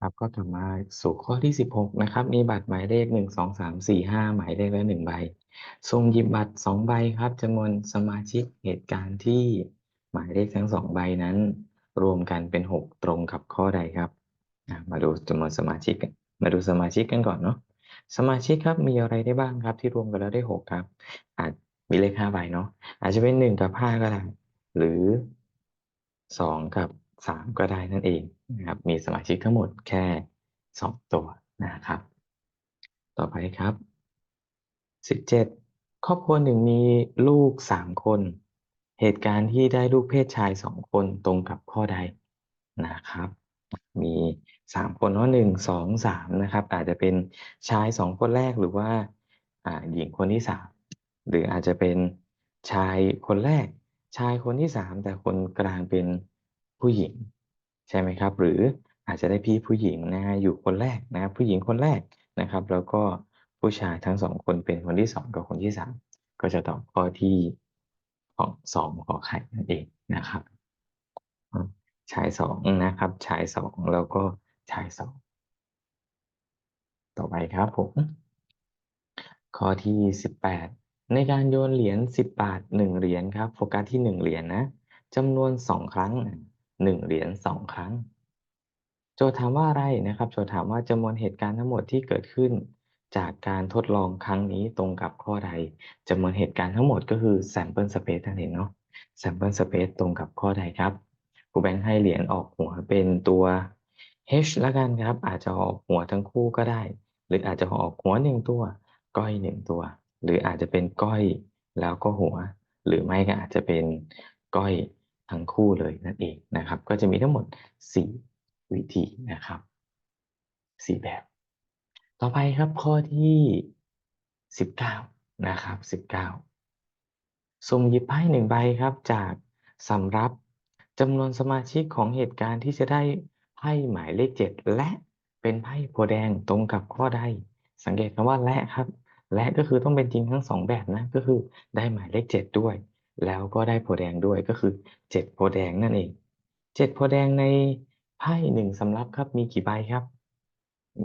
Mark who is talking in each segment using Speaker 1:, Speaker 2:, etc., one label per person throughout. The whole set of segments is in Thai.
Speaker 1: ครับ ก็กลับมาสู่ข้อที่ 16 นะครับ มีบัตรหมายเลข 1 2 3 4 5 หมายเลขละ1ใบสุ่มหยิบบัตร 2 ใบครับจำนวนสมาชิกเหตุการณ์ที่หมายเลขทั้ง 2 ใบนั้น รวมกันเป็น 6 ตรงกับข้อใดครับ มาดูจำนวนสมาชิกกันมาดูสมาชิกกันก่อนเนาะ สมาชิกครับมีอะไรได้บ้างครับ ที่รวมกันแล้วได้ 6 ครับ อาจมีเลข5ใบเนาะ อาจจะเป็น 1 กับ 5 ก็ได้ หรือ 2 กับ 3 ก็ได้นั่นเองนะครับ มีสมาชิกทั้งหมดแค่ 2 ตัวนะครับ ต่อไปครับ 17 ครอบครัวหนึ่งมีลูก 3 คน เหตุการณ์ที่ได้ลูกเพศชาย 2 คนตรงกับข้อใดนะครับ มี 3 คนเนา1 2 3 นะครับ อาจจะเป็นชาย 2 คนแรกหรือว่าอ่าหญิงคนที่ 3 หรืออาจจะเป็นชายคนแรก ชายคนที่ 3 แต่คนกลางเป็น ผู้หญิง ใช่ไหมครับ หรืออาจจะได้พี่ผู้หญิงนะฮะอยู่คนแรกนะครับผู้หญิงคนแรกนะครับ แล้วก็ผู้ชายทั้ง2คนเป็นคนที่2กับคนที่3ก็จะตอบข้อที่ของ2ขอไข่นั่นเองนะครับชาย2นะครับ ชาย2แล้วก็ชาย2ต่อไปครับผม ข้อที่18ในการโยนเหรียญ10บาท1เหรียญครับ โฟกัสที่1เหรียญนะจำนวน2ครั้ง 1เหรียญ2ครั้ง โจทย์ถามว่าอะไรนะครับ โจทย์ถามว่าจำนวนเหตุการณ์ทั้งหมดที่เกิดขึ้น จากการทดลองครั้งนี้ตรงกับข้อใดจำนวนเหตุการณ์ทั้งหมดก็คือ sample space นั่นเองเนาะ sample space ตรงกับข้อใดครับครูแบงค์ให้เหรียญออกหัวเป็นตัว h ล้วกันครับ อาจจะออกหัวทั้งคู่ก็ได้ หรืออาจจะออกหัว1ตัว ก้อย1ตัว หรืออาจจะเป็นก้อยแล้วก็หัว หรือไม่ก็อาจจะเป็นก้อย ทั้งคู่เลยนั่นเองนะครับ ก็จะมีทั้งหมด 4 วิธีนะครับ 4 แบบ ต่อไปครับข้อที่ 19 นะครับ 19สุ่มหยิบไพ่1ใบครับจากสำรับจำนวนสมาชิกของเหตุการณ์ที่จะได้ไพ่หมายเลข 7 และเป็นไพ่โพแดงตรงกับข้อใด สังเกตคำว่าและครับ และก็คือต้องเป็นจริงทั้ง 2 แบบนะ ก็คือได้หมายเลข 7 ด้วย แล้วก็ได้โพแดงด้วยก็คือ7โพธิ์แดงนั่นเอง7โพธิ์แดงในไพ่1สำรับครับมีกี่ใบครับ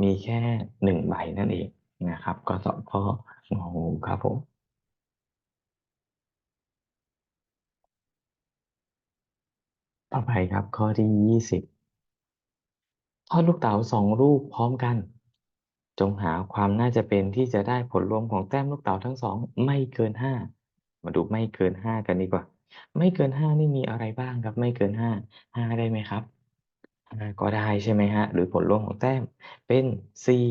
Speaker 1: มีแค่1ใบนั่นเองนะครับ ก็ตอบข้ององูครับผมต่อไปครับข้อที่20ทอดลูกเต๋า2ลูกพร้อมกัน จงหาความน่าจะเป็นที่จะได้ผลรวมของแต้มลูกเต๋าทั้ง2ไม่เกิน5 มาดูไม่เกิน5กันดีกว่า ไม่เกิน5นี่มีอะไรบ้างครับ ไม่เกิน5 5ได้ไหมครับ5ก็ได้ใช่ไหมครับหรือผลรวมของแต้มเป็น4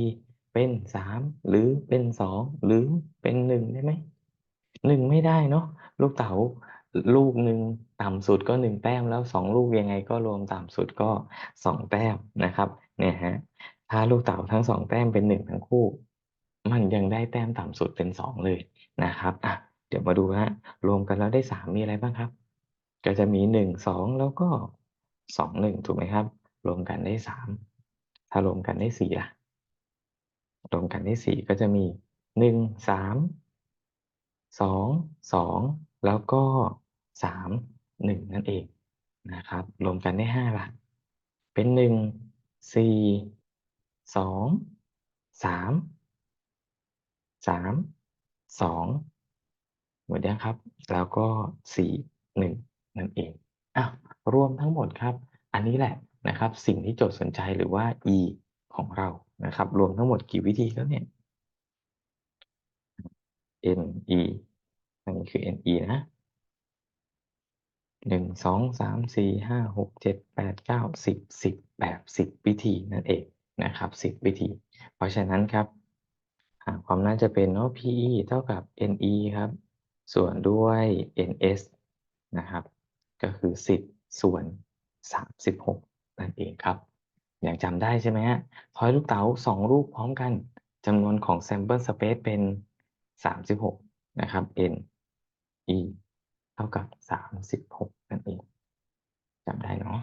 Speaker 1: เป็น3หรือเป็น2หรือเป็น1ได้ไหม1ไม่ได้เนาะลูกเต๋าลูกหนึ่งต่ำสุดก็1แต้มแล้ว2ลูกยังไงก็รวมต่ำสุดก็2แต้มนะครับเนี่ยครับถ้าลูกเต๋าทั้ง2แต้มเป็น1ทั้งคู่ มันยังได้แต้มต่ำสุดเป็น2เลยนะครับอะ เดี๋ยวมาดูครับรวมกันแล้วได้3มีอะไรบ้างครับ ก็จะมี1 2แล้วก็2 1ถูกไหมครับ รวมกันได้3ถ้ารวมกันได้4ล่ะ รวมกันได้4ก็จะมี1 3 2 2แล้วก็3 1นั่นเองนะครับ รวมกันได้5ล่ะเป็น1 4 2 3 3 2 หมดยังครับ แล้วก็ 4 1 นั่นเองอ้าวรวมทั้งหมดครับ อันนี้แหละนะครับ สิ่งที่โจทย์สนใจหรือว่า E ของเรานะครับ รวมทั้งหมดกี่วิธีครับเนี่ย NE อันนี้คือ NE นะ1 2 3 4 5 6 7 8 9 10 10แปดเก้าสิบสิบ10วิธีนั่นเองนะครับ10วิธี เพราะฉะนั้นครับ ความน่าจะเป็นเนาะ PE เท่ากับ NE ครับ ส่วนด้วย NS นะครับ ก็คือ 10 ส่วน 36 นั่นเองครับ อยังจำได้ใช่ไหมฮะทอยลูกเต๋า2 ลูกพร้อมกันจำนวนของ sample space เป็น 36 นะครับ N E เท่ากับ 36 นั่นเองจำได้เนาะ